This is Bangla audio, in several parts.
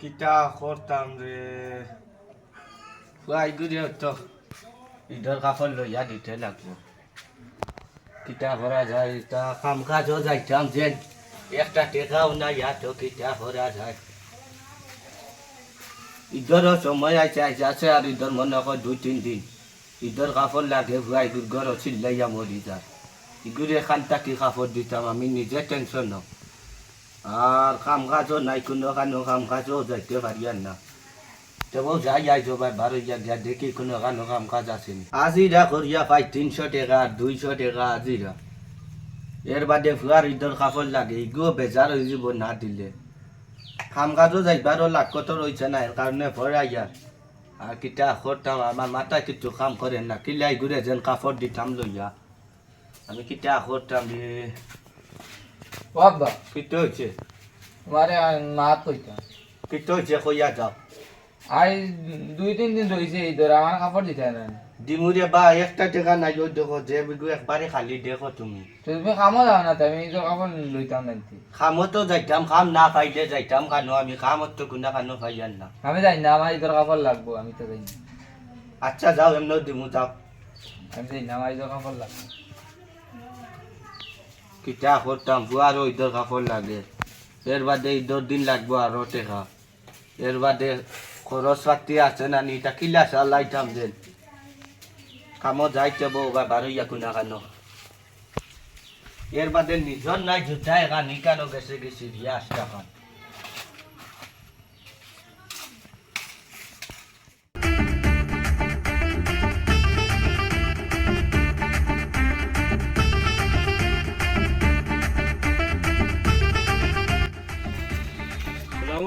কিটা করতাম রে? ফুয়াই গুড়ি তো ঈদের কাপড় লইয়া কিটা যায় তা কাম কাজও যাইতাম যে একটা টেকাও না ইয়াতো কিটা করা যায়। ঈদেরও সময় আছে আছে আর ঈদের মনে হয় দুই, তিন দিন। ঈদের কাপড় লাগে ভুয়াই গুড় চিল্লাইয়া মরি যায় ইগুড়ি এখান তাকি কাপড় দিতাম আমি নিজে টেনশন নাও আর কাম কাজও নাই কোনো কানো কাম কাজও যাইতে পারি আর না তবু যাই যাই জবাই বারো গিয়া গিয়া দেখি কোনো কানো কাম কাজ আসেনি আজিরা করিয়া পাই তিনশো টাকা দুইশো টাকা আজিরা এর বাদে ফুয়ার ঈদের কাপড় লাগে ইগো বেজার হয়ে যাব না দিলে কাম কাজও যাইবারও লাগ কত রয়েছে না এর কারণে ভরাই আর আর কিটা করতাম আমার মাথা কিছু কাম করেন না। কিলাই ঘুরে যেন কাপড় দিতাম লইয়া। আমি কিটা করতাম রে। বাবা কিটো হয়েছে তোমারে মা কইতা কিটো হয়েছে কইয়া যাও। আই দুই তিন দিন ধরেছে এই ধরে আমার কাপড় দিতে না। ডিমুরে বা একটা টাকা নাই ওই দেখো যে বিগু একবারে খালি দেখো তুমি। তুমি কামও যাও না তাই আমি তো কাপড় লইতাম না দিতে খামতো যাইতাম খাম না পাইলে যাইতাম কানো আমি খামত তো গুনা কানো পাইয়ান না। আমি জানি না আমার ঈদের কাপড় লাগবো আমি তো না। আচ্ছা যাও এমন দিমু যাও। আমি জানি না আমার ঈদের কাপড় লাগবো। কিটা করতাম বুয়ারও ঈদের কাপড় লাগে। এর বাদে ঈদের দিন লাগবো আরও টেকা। এর বাদে খরচ পাতি আছে না নি তা কিলা চালাইতাম যেন। কামত যাইতে বউ বা বারোইয়া কুনা কানো। এর বাদে নিজর নাই জুতা একা নিকানো গেছে গেছি রিয়া আসটা খান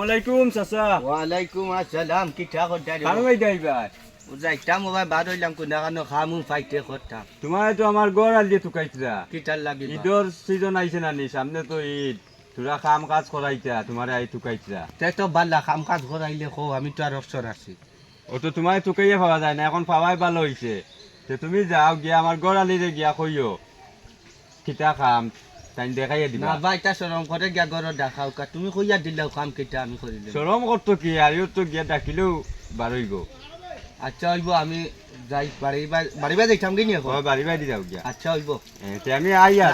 আসসালামাইকুম চাচা। ওয়ালাইকুম আসসালাম কিটা করতে কারও কুনা খামু করতাম তোমার তো আমার গড় আলিয়ে টুকাইতরা কিটার লাগি ঈদর সিজন আইছে না নি সামনে তো ঈদ তোরা কাম কাজ করাইতা তোমার আই টুকাইতরা তাই তো বাল্লা কাম কাজ করাইলে কো আমি তো আর অবসর আছি ও তো তোমার টুকাইয়ে পাওয়া যায় না এখন পাওয়াই ভালো হইছে তো তুমি যাও গিয়া আমার গড় আলিরে গিয়া কইও কিতা খাম তাই দেখাইয়ে না দিবা ভাই তা সরম করে গিয়া ঘর দেখাও কা তুমি কইয়া দিলেও কাম কেটা আমি করিলে সরম করতো কি আর তো গিয়া ডাকিলেও বারইব আচ্ছা হইব আমি যাই বাড়ি বাড়ি যাইতাম কিনি ও এখন? বাড়ি বাড়ি যাও গিয়া। আচ্ছা হইব। আমি আই আর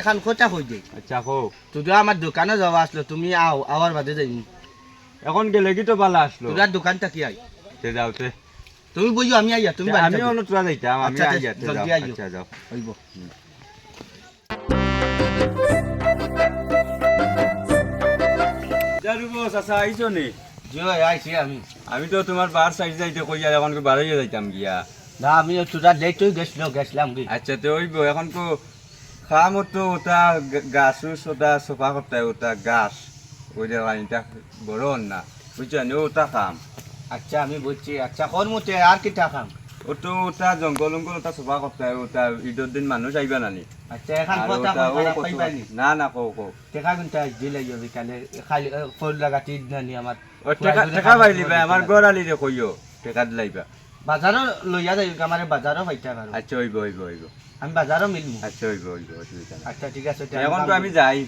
এখন কথা কই দে। আচ্ছা কো তুই আমার দোকানে যাওয়া আসলো তুমি আও আওয়ার বাদে যাই এখন গেলে কি তো বালা আসলো? তোর দোকানটা কি আই? তে যাওতে তুমি বুঝো আমি আইয়া তুমি বাড়ি আমি অন্য তোরা যাইতাম আমি আচ্ছা, আই আচ্ছা, যাও আচ্ছা যাও। হইব। জারুবো চাচা আইছো নি। জিও আইছি আমি। আমি তো তোমার বার সাইড যাইতে কইয়া এখন বাড়াইয়া যাইতাম গিয়া। না আমি তোরা লেটই গেছিল গেছিলাম কি? আচ্ছা তো ওইব এখন তো খামত তো ওটা গাছ ওটা সোফা করতে ওটা গাছ। ওই যে লাইনটা বড় না বুঝছ নি? ওটা খাম। আচ্ছা আমি বুঝছি আচ্ছা কোন মতে আর কি টাকাম ও তো ওটা জঙ্গল জঙ্গল ওটা সোফা করতে ওটা ঈদের দিন মানুষ আইবা নানি। আচ্ছা এখন কথা না? না কো কো টেকা কিন্তু দিলে যাবি কালে। খালি ফুল লাগাতি নানি আমার টেকা পাইলি ভাই আমার গড়ালি রে কইও টেকা দিলাইবা বাজারও লইয়া যাই আমার বাজারও পাইতে পারো আচ্ছা হইব হইব হইব। আমি বাজারও মিলবো আচ্ছা হইব হইব অসুবিধা আচ্ছা ঠিক আছে এখন তো আমি যাই।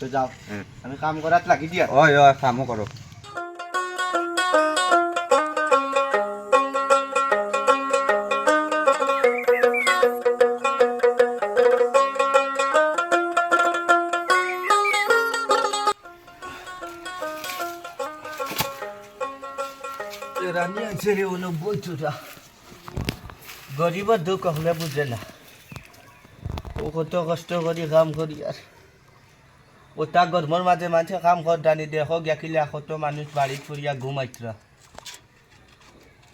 তো যাও। আমি কাম করাত লাগি দিয়া। ওই ওই কামও করো আছে রে ওনো বইতুরা গরিবের দুঃখ হলে বুঝে না। ও কত কষ্ট করি কাম করি আর। ও তা গরমর মাঝে মাঝে কাম কর দানি দেখো গেখিলে কত মানুষ বাড়ি ফুরিয়া ঘুমাইতরা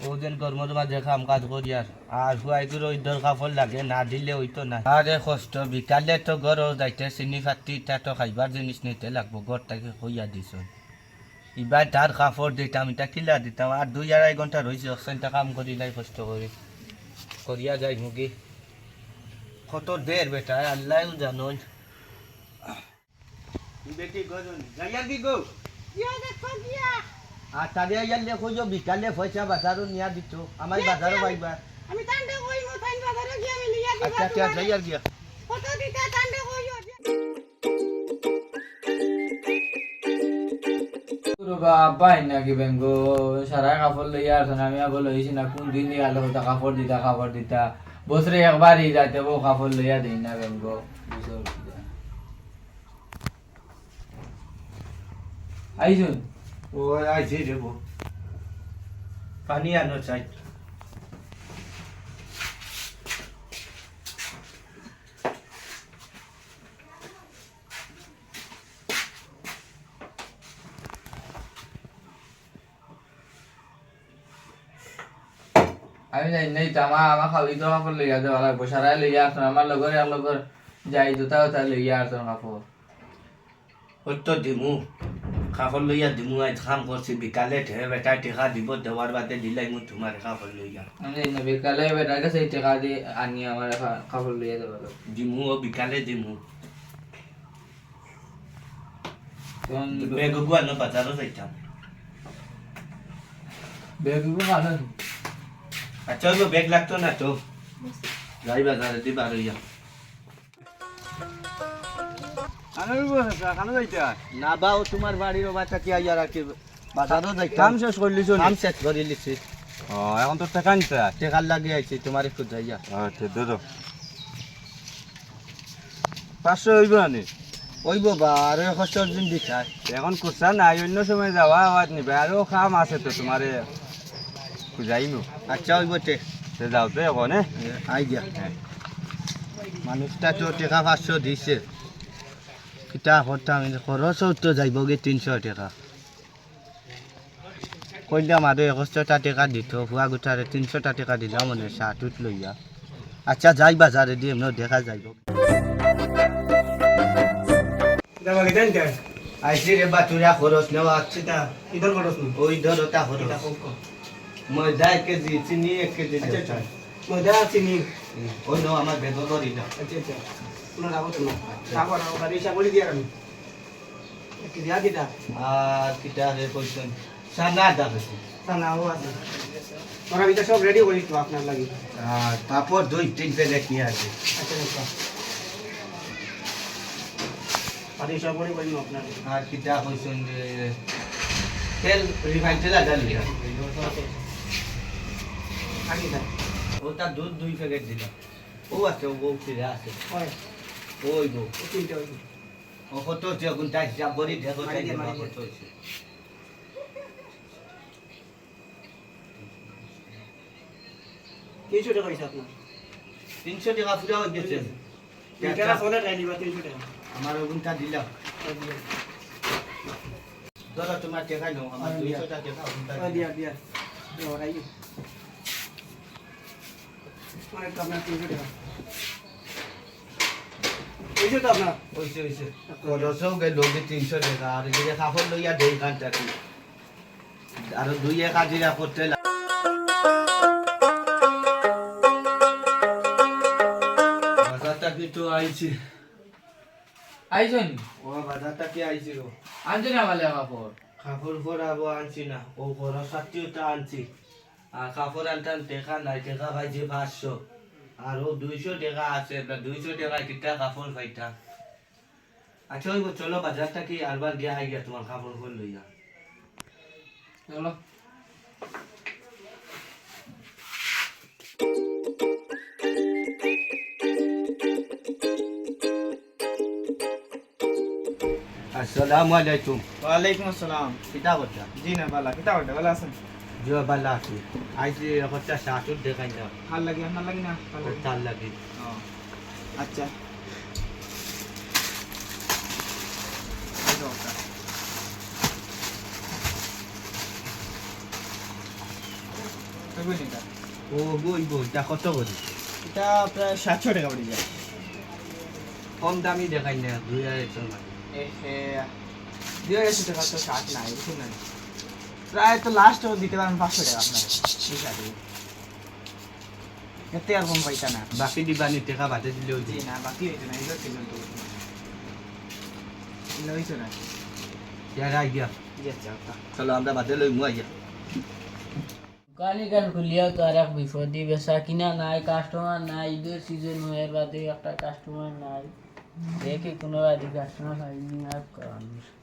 ও যেন গরমর মাঝে কাম কাজ করি আর। আর হুয়াই করে ওই দর লাগে, না দিলে ওই তো না। আরে কষ্ট, বিকালে তো ঘর যাইতে, চিনি ফাটি, তা তো খাইবার জিনিস নিতে লাগবো, ঘরটাকে হইয়া দিছ এবার তার কাপড় দিতাম এটা কিলা দিতাম। আর দুই আড়াই ঘণ্টা রয়েছে অক্সেনটা কাম করি নাই কষ্ট করে করিয়া যাই মুগি কত দের বেটা আল্লাহ জানো। বেটি গজন যাইয়া কি গো। আর তারে কইও বিকালে পয়সা বাজারও নিয়া দিত। আমার বাজারও পাইবা। আমি তান্ডে কই মো তাইন বাজারে গিয়ে আমি লিয়া দিবা আচ্ছা আচ্ছা যাই আর গিয়া কত দিতে তান্ডে রবা আব্বাই নাকি বেঙ্গো? আমি আবার লইছি না, কোন দিতা, কাপড় দিতা। বছরে একবারই যাইতে বউ কাপড় লইয়া দিই না বেঙ্গো। আইসুন ও আইসি রে বউ। পানি আনো চাই আমি জানি নাই তো আমার খালি তো কাপড় লইয়া দেওয়া লাগবো সারাই লইয়া আসুন আমার লগর এক লগর যাই জোতা উতা লইয়া আসুন কাপড়। সত্য দিমু কাপড় লইয়া দিমু আজ কাম করছি বিকালে ঢের বেটা টেকা দিব দেওয়ার বাদে দিলাই মু তোমার কাপড় লইয়া আমি জানি না বিকালে বেটার কাছে টাকা দিয়ে আনি আমার কাপড় লইয়া দেওয়া দিমু ও বিকালে দিমু। তখন বেগ গুয়া ন বাজারও যাইতাম বেগ কারণ আচ্ছা ওই বেগ লাগতো না তো। যাই বাজারে দিবা কানো কানো না বা ও তোমার বাড়ির বাচ্চা কি আইয়া রাখি? বাজারও যাইতাম কাম শেষ করলি কাম শেষ করে লিছি ও এখন তো টাকা নিতে টেকার লাগে আইছি তোমার একটু যাইয়া। আচ্ছা দো পাঁচশো হইব আনি। ওইব বা আর কষ্টর দিন দিছাই এখন কুসা নাই অন্য সময় যাওয়া আওয়াজ নিবে আরও কাম আছে তো তোমারে। যাইমু আচ্ছা ওইব তে সে যাও তো এখন হ্যাঁ আই দিয়া মানুষটা তো টেকা পাঁচশো দিছে কিতা করতাম খরচও তো যাইবগে তিনশো টাকা কইলাম আৰু একুশটা টাকা দিত হোৱা গোটাৰে তিনশটা টাকা দিলাম মানে চাহটোত লৈয়া আচ্ছা যাই বাজারে দিয়ে ন দেখা যাইব আইছি রে বাতুরা খরচ নেওয়া আছে তা ইধর খরচ ওই ধরো তা খরচ ময়দা এক কেজি চিনি এক কেজি আচ্ছা আচ্ছা ময়দা চিনি ওই ন আমার আচ্ছা আচ্ছা কোনো রাখো তো না রাখো রাখো গাড়ি হিসাব করে দিয়ে আমি একটু দিয়া আর কিটা রে কইছেন সানা দাবেছি তা না ও আছে ওরা ভিতরে সব রেডি করি তো আপনার লাগি আর পাপড় দুই তিন প্যাকেট নিয়ে আছে আচ্ছা আচ্ছা হিসাব আপনার আর কিটা কইছেন যে তেল রিফাইন তেল আদা লিয়া আগে দেয় ওটা দুধ দুই প্যাকেট দিলাম ও আছে ও ফিরে আছে ওই গো ও ও কত হচ্ছে এখন? তাই হিসাব করি দেখো তাই। কত হচ্ছে তিনশো টাকা হয়েছে আপনার। তিনশো টাকা পুরা হয়ে গেছে। আমার ওগুনটা দিলাম ধরো তোমার টাকা নাও। আমার হ্যাঁ, দুইশো টাকা দিয়া দিয়া। ওরাই তো আপনার তিনশো টাকা। হয়েছে তো আপনার? হয়েছে হয়েছে খরচও গেল তিনশো টাকা। আর যদি কাপড় লইয়া দেই কানটা আর দুই এক হাজিরা করতে লাগ- আইছি? আইসুন ও বাজারটা কি আইছি আনছি না ভালো কাপড়? কাপড় পরাবো আনছি না। ও খরচ সাতটিওটা আনছি। আর কাপড় আনতাম টেকা নাই টেকা পাইছি পাঁচশো। আর ও দুইশো টাকা আছে এবার দুইশো টাকা কিটা কাপড় পাইতাম আচ্ছা ওই চলো বাজারটা কি আরবার গিয়া আই গিয়া তোমার কাপড় ফোন লইয়া চলো। আসসালামু আলাইকুম। ওয়ালাইকুম আসসালাম। কিতা কথা জি না ভালো কিতা করতে ভালো আছেন? একটা শার্টুর দেখাই না। ভালো লাগি? আপনার লাগি না? ভালো লাগি। আচ্ছা। এটা? ও বই বই তা কত করি? এটা প্রায় সাতশো টাকা পড়ে যায় কম দামি দেখাই না দুই মানে দুই আড়াইশো টাকা তো শার্ট নাই বুঝুন না প্রায় তো লাস্ট দিতে পারেন পাঁচশো টাকা আপনার এতে আর কম পাইতা না। বাকি দিবানি টেকা বাদে দিলেও জি দিই না বাকি হইতো না এগুলো সিজন তো। হইতো না। ইয়ার আচ্ছা ওটা চলো আমরা বাদে লই মু আইয়া। কালি কাল খুলিয়াও তো আর এক বিপদি বেচা কিনা নাই কাস্টমার নাই ঈদের সিজন হয়ে বাদে একটা কাস্টমার নাই। দেখি কোনো কাস্টমার পাইনি আর করার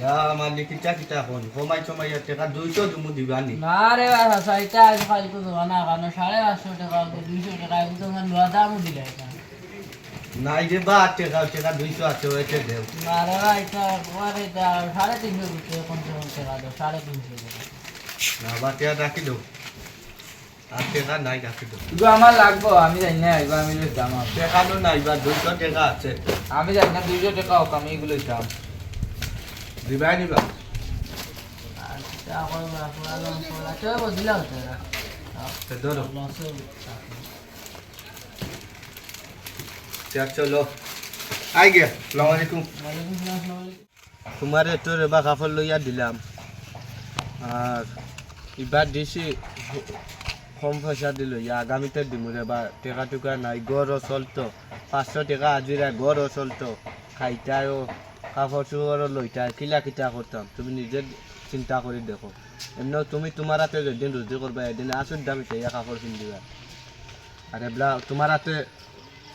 যা আমার লিখিটা কিটা হন? কমাই চমাই টাকা দুইশো জমু দিবানি না? রে বাবা সাইটা আজ খালি দেওয়া না কারণ সাড়ে পাঁচশো টাকা দুইশো টাকা এখন তো লোয়া দামও দিলে এটা। নাই যে বা টাকা টাকা দুইশো আছে ওইটা দেও। না রে ভাই এটা তোমার এটা সাড়ে তিনশো দিচ্ছে পঞ্চাশ টাকা দাও সাড়ে তিনশো টাকা না বা টাকা রাখি দেও। আর টাকা নাই রাখি দেও। এগুলো আমার লাগবো আমি জানি না এগুলো আমি দাম টাকা তো নাই বা দুইশো টাকা আছে। আমি জানি না দুইশো টাকা হোক আমি এগুলো দাম এরা তো ধরো লঞ্চ চলো আই গে আসসালামু আলাইকুম ওয়ালাইকুম আসসালাম আসসালামু আলাইকুম। তোমারে তো রেবা কাপড় লইয়া দিলাম আর এবার দিছি কম পয়সা দিল আগামীতে দিম রেবা টেকা টুকা নাই গড়ও চলতো পাঁচশো টাকা হাজিরা গড়ও চলতো খাইতাও কাপড় চোপড়ও লইতা কিলা কিতা করতাম? তুমি নিজে চিন্তা করে দেখো। এমনিও তুমি তোমার হাতে যেদিন রুজি করবা এদিন আসুর দাম ইয়া কাপড় কিনদিবা আর এবলা তোমার হাতে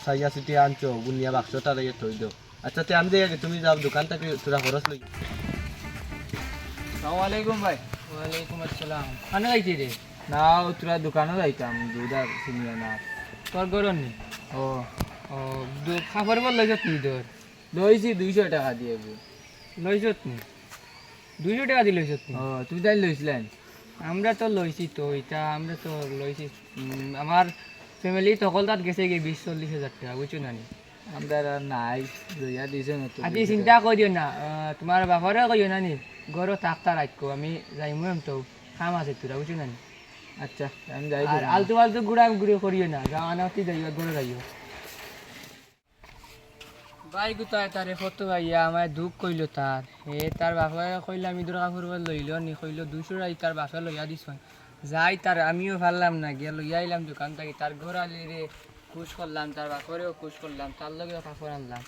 সাইয়া চিটি আনছো গুনিয়া বাক্সটা রেগে থই দাও আচ্ছা তে আমি দেখে তুমি যাও দোকান থেকে তোরা খরচ লই সালাম আলাইকুম ভাই। ওয়ালাইকুম আসসালাম। কানে যাইছি রে। না ও তোরা দোকানে যাইতাম দুধার চিনিয়া না তোর গরম নি? ও ও দু- খাবার বল লইছত নি তোর লইছি দুইশো টাকা দিয়ে গো লইছত নি দুইশো টাকা দিয়ে লইছত নি ও তুই তাই লইছিলেন? আমরা তো লইছি তো এটা আমরা তো লইছি। আমার ফ্যামিলি তকল তাত গেছে কি বিশ চল্লিশ হাজার টাকা বুঝছ না নি? আমরা আর নাই লইয়া দিছে না আজি চিন্তা করিও না আহ, তোমার বাবারে কইও না নি গরো থাকতা রাখো আমি যাইমু এম তো কাম আছে তোরা বুঝছ না নি? আচ্ছা আমি যাই আলতু ফালতু গুড়া গুড়ি করিও না যাও আনাতি যাইও গরো যাইও। ভাই গুতায় তারে? ফটো ভাইয়া আমার দুঃখ কইল তার। হে তার বাপে কইলে আমি দুর্গা ফুরবার লইল নি কইল দুইশো রাই তার বাপে লইয়া দিছ। যাই তার আমিও পারলাম না গিয়ে লইয়া আইলাম দোকান থেকে। তার ঘর আলি রে খুশ করলাম তার বাপরেও খুশ করলাম তার লগে কাপড় আনলাম।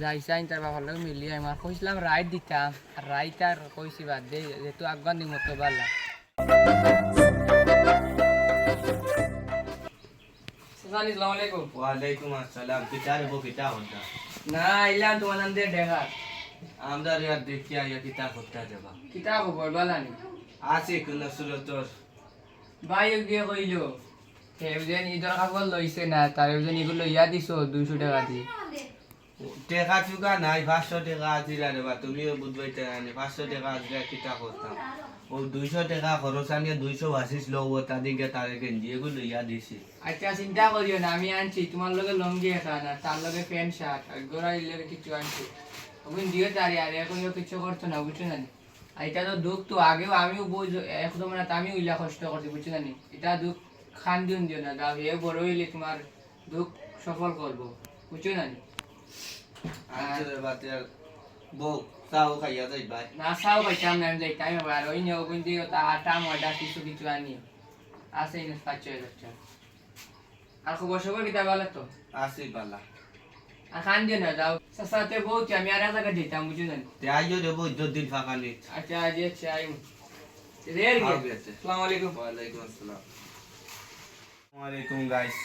যাই চাই তার বাবার লগে মিলিয়ে আমার কইছিলাম রাইট দিতাম। আর রাইট আর কইছি বাদ দে যেহেতু আগুয়ান দিম তো পারলাম আসসালামু আলাইকুম। আসসালাম। কিতা রে বো কিতা হতা না আইলাম তোমার নাম দিয়ে দেখা আমরা রে দেখি আইয়া কিতা করতে যাবা। কিতা খবর বালানি আছে কোন সুরতর ভাই গিয়ে কইল সেজন ঈদর কাপড় লইছে না তার এজন এগুলো দিছো দুইশো টাকা দিয়ে টেকা চুকা নাই পাঁচশো টাকা আজিরা রে বা তুমিও বুঝবাই টাকা নেই পাঁচশো টাকা আজিরা কিতা করতাম ও দুইশো টাকা খরচ আনিয়ে দুইশো বাসিস লব তাদিকে তারে গেঞ্জি এগুলো ইয়া দিছি। আচ্ছা চিন্তা করিও না আমি আনছি তোমার লগে লঙ্গি এখন আর তার লগে প্যান্ট শার্ট আর গোড়াই লগে কিছু আনছি। ওগুলো দিও তারি আর এখন কিছু করছ না বুঝছ না আর এটা তো দুঃখ তো আগেও আমিও বুঝ একদম না আমি উইলা কষ্ট করছি বুঝছ না এটা দুঃখ খান দিন দিও না দাও হে বড় হইলে তোমার দুঃখ সফল করব বুঝছ না আচ্ছা রে বা বউ। চাও খাইয়া যাই ভাই না চাও পাইতাম না যাই টাইম আর ওই নিয়ে ওগুন দিয়ে তা আটা ময়দা কিছু কিছু আনি আছে ইনস পাঁচ ছয় হাজার টাকা আর খবর সবর কিতা ভালো তো আসি বালা আর খান দিও না যাও সাথে বহুত আমি আর এক জায়গায় যেতাম বুঝি না তে আইও রে বউ ইজ্জত দিন আচ্ছা আজ আচ্ছা আই রের আলাইকুম ওয়ালাইকুম আসসালাম ওয়ালাইকুম গাইস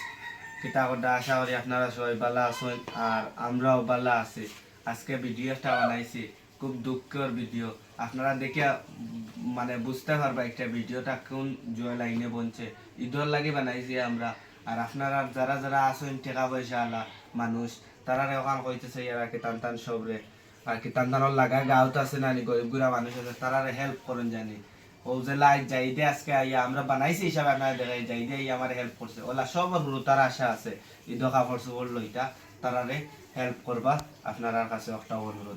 কিতা কথা আশা করি আপনারা সবাই ভালো আছেন আর আমরাও ভালো আছি আজকে ভিডিও একটা বানাইছি খুব দুঃখের ভিডিও। আপনারা দেখে মানে বুঝতে পারবা একটা ভিডিওটা কোন জয় লাইনে বনছে। ঈদর লাগে বানাইছি আমরা। আর আপনারা যারা যারা আছেন, টাকা পয়সা আলা মানুষ, তারা ওখান কইতেছে, ইয়ারা কি টান টান সবরে, আর কি টান টানোর লাগা গাঁত আছে না নি গরিব গুড়া মানুষ আছে, তারা হেল্প করেন জানি। ও যে লাইক যাইদে আজকে আইয়া, আমরা বানাইছি হিসাবে আপনারা দেখাই যাইদে আইয়া আমার হেল্প করছে। ওলা সব হরু, তার আশা আছে। ঈদ কাপড় চোপড় লইটা তারারে হেল্প করবা আপনার কাছে একটা অনুরোধ।